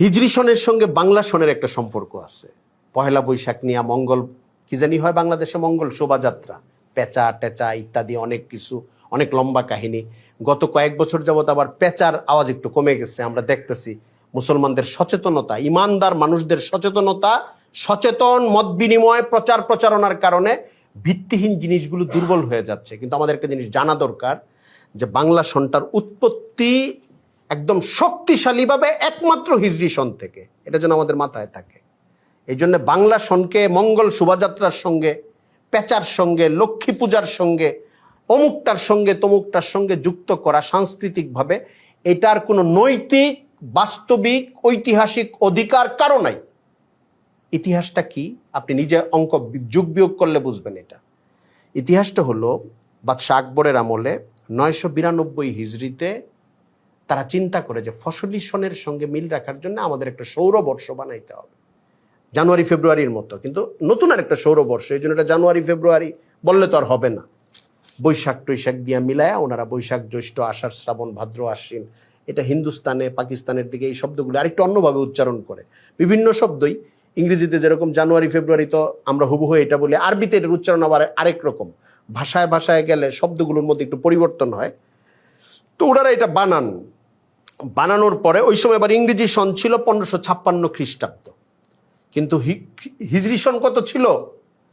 হিজরি সনের সঙ্গে বাংলা সনের একটা সম্পর্ক আছে। পহেলা বৈশাখ নিয়ে মঙ্গল, কি জানি হয় বাংলাদেশে মঙ্গল শোভাযাত্রা। পেঁচা, টেচা ইত্যাদি অনেক কিছু, অনেক লম্বা কাহিনী। গত কয়েক বছর যাবত আবার পেঁচার আওয়াজ একটু কমে গেছে, আমরা দেখতেছি। মুসলমানদের সচেতনতা, ইমানদার মানুষদের সচেতনতা, সচেতন, মত বিনিময়, প্রচার প্রচারণার কারণে ভিত্তিহীন জিনিসগুলো দুর্বল হয়ে যাচ্ছে। কিন্তু আমাদের একটা জিনিস জানা দরকার যে বাংলা সনটার উৎপত্তি একদম শক্তিশালীভাবে একমাত্র হিজড়ি সন থেকে। এটা যেন আমাদের মাথায় থাকে। এই জন্য বাংলা সনকে, মঙ্গল শোভাযাত্রার সঙ্গে, পেঁচার সঙ্গে, লক্ষ্মী পূজার সঙ্গে, অমুকটার সঙ্গে, তমুকটার সঙ্গে যুক্ত করা সাংস্কৃতিকভাবে এটার কোনো নৈতিক, বাস্তবিক, ঐতিহাসিক অধিকার কারও নাই। ইতিহাসটা কি? আপনি নিজে অঙ্ক যোগ বিয়োগ করলে বুঝবেন এটা। ইতিহাসটা হলো বাদশাহ আকবরের আমলে নয়শো বিরানব্বই হিজড়িতে তারা চিন্তা করে যে ফসলি সনের সঙ্গে মিল রাখার জন্য আমাদের একটা সৌরবর্ষ বানাইতে হবে। জানুয়ারি, ফেব্রুয়ারির মতো। কিন্তু নতুন আর একটা সৌরবর্ষ, এই জন্য এটা জানুয়ারি, ফেব্রুয়ারি বললে তো আর হবে না। বৈশাখ টৈশাখ দিয়া মিলায়া ওনারা বৈশাখ, জ্যৈষ্ঠ, আষাঢ়, শ্রাবণ, ভাদ্র, আশ্বিন, এটা হিন্দুস্তানে, পাকিস্তানের দিকে এই শব্দগুলো আরেকটু অন্যভাবে উচ্চারণ করে। বিভিন্ন শব্দই ইংরেজিতে যেরকম জানুয়ারি, ফেব্রুয়ারি তো আমরা হুবহু এটা বলি, আরবিতে এটার উচ্চারণ আবার আরেক রকম। ভাষায় ভাষায় গেলে শব্দগুলোর মধ্যে একটু পরিবর্তন হয়। তো ওনারা এটা বানান। বানানোর পরে ওই সময় আবার ইংরেজি সন ছিল পনেরোশো ছাপ্পান্ন খ্রিস্টাব্দ। কিন্তু হিজরি সন কত ছিল?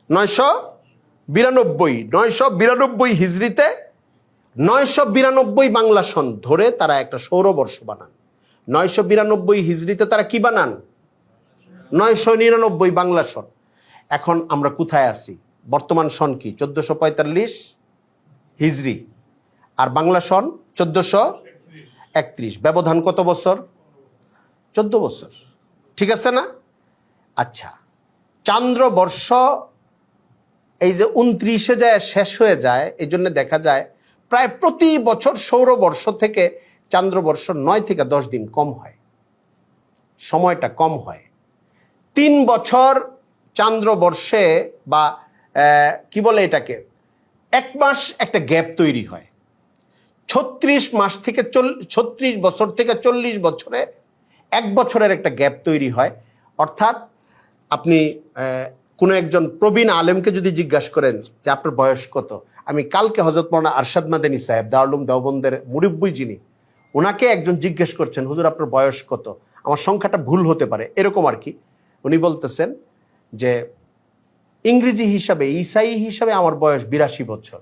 নয়শো বিরানব্বই। নয়শো বিরানব্বই হিজড়িতে নয়শো বিরানব্বই বাংলা সন ধরে তারা একটা সৌরবর্ষ বানান। নয়শো বিরানব্বই হিজড়িতে তারা কি বানান? নয়শো নিরানব্বই বাংলা সন। এখন আমরা কোথায় আছি? বর্তমান সন কি? চোদ্দশো পঁয়তাল্লিশ হিজড়ি আর বাংলা সন চোদ্দশো একত্রিশ। ব্যবধান কত বছর? চোদ্দ বছর। ঠিক আছে না? আচ্ছা। চান্দ্রবর্ষ এই যে উনত্রিশে যায়, শেষ হয়ে যায়, এই জন্য দেখা যায় প্রায় প্রতি বছর সৌরবর্ষ থেকে চান্দ্রবর্ষ নয় থেকে দশ দিন কম হয়। সময়টা কম হয়। তিন বছর চান্দ্রবর্ষে বা কি বলে এটাকে? এক মাস একটা গ্যাপ তৈরি হয়। ছত্রিশ মাস থেকে ছত্রিশ বছর থেকে চল্লিশ বছরে এক বছরের একটা গ্যাপ তৈরি হয়। অর্থাৎ আপনি কোনো একজন প্রবীণ আলেমকে যদি জিজ্ঞাসা করেন যে আপনার বয়স কত? আমি কালকে হজরত মৌলানা আরশাদ মাদানী সাহেব দারুলুম দেওবন্দের মুরিব্বই যিনি ওনাকে একজন জিজ্ঞেস করছেন, হুজুর, আপনার বয়স কত? আমার সংখ্যাটা ভুল হতে পারে। এরকম আর কি। উনি বলতেছেন যে ইংরেজি হিসাবে, ইসাই হিসাবে আমার বয়স বিরাশি বছর।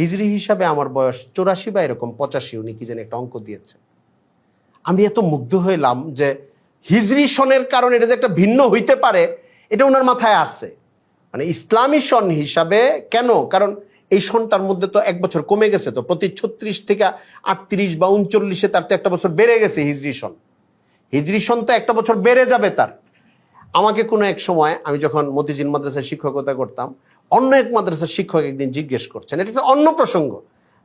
হিজরি হিসাবে আমার বয়স চৌরাশি বা এরকম পঁচাশি, উনি কি যেন একটা অঙ্ক দিয়েছেন আমি এত মুগ্ধ হইলাম যে হিজরি সনের কারণে এটা যে একটা ভিন্ন হইতে পারে, এটা ওনার মাথায় আছে। মানে ইসলামী সন হিসাবে কেন? কারণ এই সনটার মধ্যে তো এক বছর কমে গেছে, তো প্রতি ছত্রিশ থেকে আটত্রিশ বা উনচল্লিশে তার তো একটা বছর বেড়ে গেছে হিজরি সন। হিজরি সন তো একটা বছর বেড়ে যাবে তার। আমাকে কোনো এক সময়, আমি যখন মতিঝিল মাদ্রাসায় শিক্ষকতা করতাম অন্য এক মাদ্রাসার শিক্ষক একদিন জিজ্ঞেস করছেন, এটা একটা অন্য প্রসঙ্গ,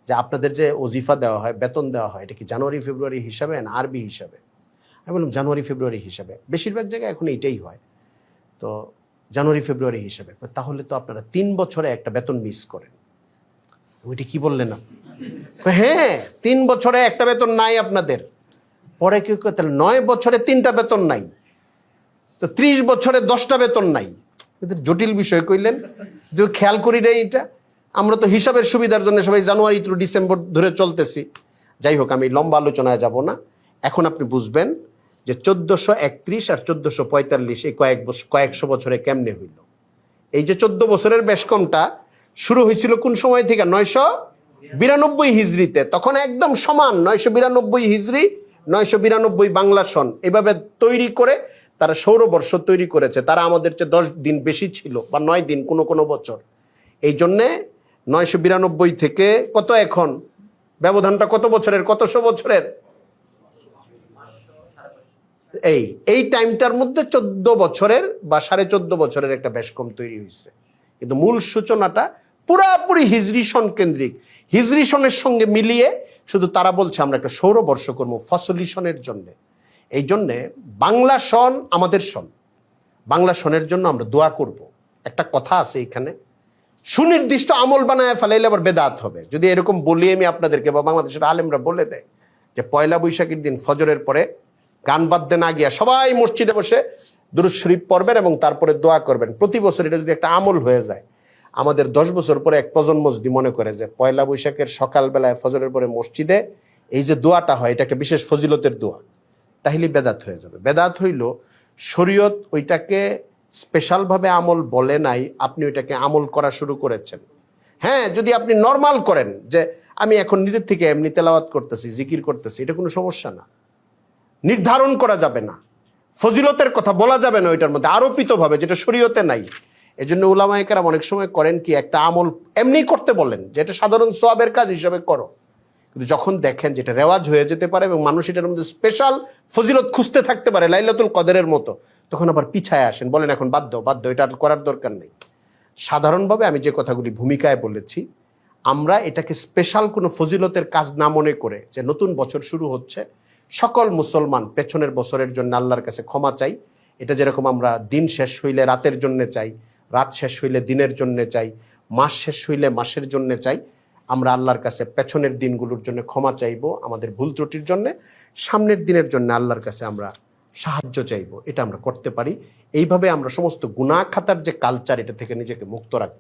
যে আপনাদের যে ওজিফা দেওয়া হয়, বেতন দেওয়া হয়, এটা কি জানুয়ারি, ফেব্রুয়ারি হিসাবে না আরবি হিসাবে? আমি বললাম, জানুয়ারি, ফেব্রুয়ারি হিসাবে। বেশিরভাগ জায়গায় এখন এইটাই হয়। তো জানুয়ারি, ফেব্রুয়ারি হিসাবে। তাহলে তো আপনারা তিন বছরে একটা বেতন মিস করেন। ওইটা কি বললেন হ্যাঁ তিন বছরে একটা বেতন নাই আপনাদের। পরে কি তাহলে নয় বছরে তিনটা বেতন নাই। তো ত্রিশ বছরে দশটা বেতন নাই। জটিল বিষয় কইলেন। যে খেয়াল করি নাই এটা। আমরা তো হিসাবের সুবিধার জন্য সবাই জানুয়ারি টু ডিসেম্বর ধরে চলতেছি। যাই হোক, আমি লম্বা আলোচনায় যাব না। এখন আপনি বুঝবেন যে চোদ্দশো একত্রিশ আর চোদ্দশো পঁয়তাল্লিশ এই কয়েক বছর কয়েকশো বছরে কেমনে হইল। এই যে চোদ্দ বছরের বেশ কমটা শুরু হয়েছিল কোন সময় থেকে? নয়শো বিরানব্বই হিজড়িতে। তখন একদম সমান নয়শো বিরানব্বই হিজড়ি, নয়শো বিরানব্বই বাংলা সন। এভাবে তৈরি করে তারা সৌরবর্ষ তৈরি করেছে, তারা আমাদের চেয়ে দশ দিন বেশি ছিল বা নয় দিন, কোনো কোনো বছর। এই জন্যে নয়শো বিরানব্বই থেকে কত এখন? ব্যবধানটা কত বছরের? কতশো বছরের? এই এই টাইমটার মধ্যে চোদ্দ বছরের বা সাড়ে চোদ্দ বছরের একটা বেশ কম তৈরি হয়েছে কিন্তু মূল সূচনাটা পুরাপুরি হিজরি সন কেন্দ্রিক হিজরি সনের সঙ্গে মিলিয়ে শুধু তারা বলছে আমরা একটা সৌরবর্ষ করব ফসলি সনের জন্যে। এই জন্যে বাংলা সন আমাদের সন। বাংলা সনের জন্য আমরা দোয়া করব। একটা কথা আছে এখানে, সুনির্দিষ্ট আমল বানায় ফেলাইলে আবার বেদাত হবে। যদি এরকম বলি আমি আপনাদেরকে বা বাংলাদেশের আলেমরা বলে দেয় যে পয়লা বৈশাখের দিন ফজরের পরে গান বাদ্যে না গিয়া সবাই মসজিদে বসে দুরুদ শরীফ পড়বেন এবং তারপরে দোয়া করবেন। প্রতি বছর এটা যদি একটা আমল হয়ে যায়, আমাদের দশ বছর পরে এক প্রজন্ম যদি মনে করে যে পয়লা বৈশাখের সকালবেলায় ফজরের পরে মসজিদে এই যে দোয়াটা হয়, এটা একটা বিশেষ ফজিলতের দোয়া। তাহলে বেদাত হয়ে যাবে। বেদাত হইল, শরীয়ত ওইটাকে স্পেশালভাবে আমল বলে নাই, আপনি ওইটাকে আমল করা শুরু করেছেন। হ্যাঁ যদি আপনি নর্মাল করেন যে আমি এখন নিজের থেকে এমনি তেলাওয়াত করতেছি, জিকির করতেছি, এটা কোনো সমস্যা না। নির্ধারণ করা যাবে না। ফজিলতের কথা বলা যাবে না ওইটার মধ্যে, আরোপিতভাবে, যেটা শরীয়তে নাই। এই জন্য উলামায়িকারাম অনেক সময় করেন কি, একটা আমল এমনি করতে বলেন, যে এটা সাধারণ সোয়াবের কাজ হিসাবে করো। কিন্তু যখন দেখেন যেটা রেওয়াজ হয়ে যেতে পারে এবং মানুষ এটার মধ্যে স্পেশাল ফজিলত খুঁজতে থাকতে পারে লাইলাতুল কদরের মতো, তখন আবার পিছায় আসেন, বলেন এখন বাধ্য বাধ্য এটা আর করার দরকার নেই। সাধারণভাবে আমি যে কথাগুলি ভূমিকায় বলেছি, আমরা এটাকে স্পেশাল কোনো ফজিলতের কাজ না মনে করে যে নতুন বছর শুরু হচ্ছে, সকল মুসলমান পেছনের বছরের জন্য আল্লাহর কাছে ক্ষমা চাই, এটা যেরকম আমরা দিন শেষ হইলে রাতের জন্য চাই, রাত শেষ হইলে দিনের জন্য চাই, মাস শেষ হইলে মাসের জন্য চাই আমরা আল্লাহর কাছে পেছনের দিনগুলোর জন্য ক্ষমা চাইব, আমাদের ভুল ত্রুটির জন্য সামনের দিনের জন্য আল্লাহর কাছে আমরা সাহায্য চাইব, এটা আমরা করতে পারি এইভাবে আমরা সমস্ত গুণা খাতার যে কালচার এটা থেকে নিজেকে মুক্ত রাখব।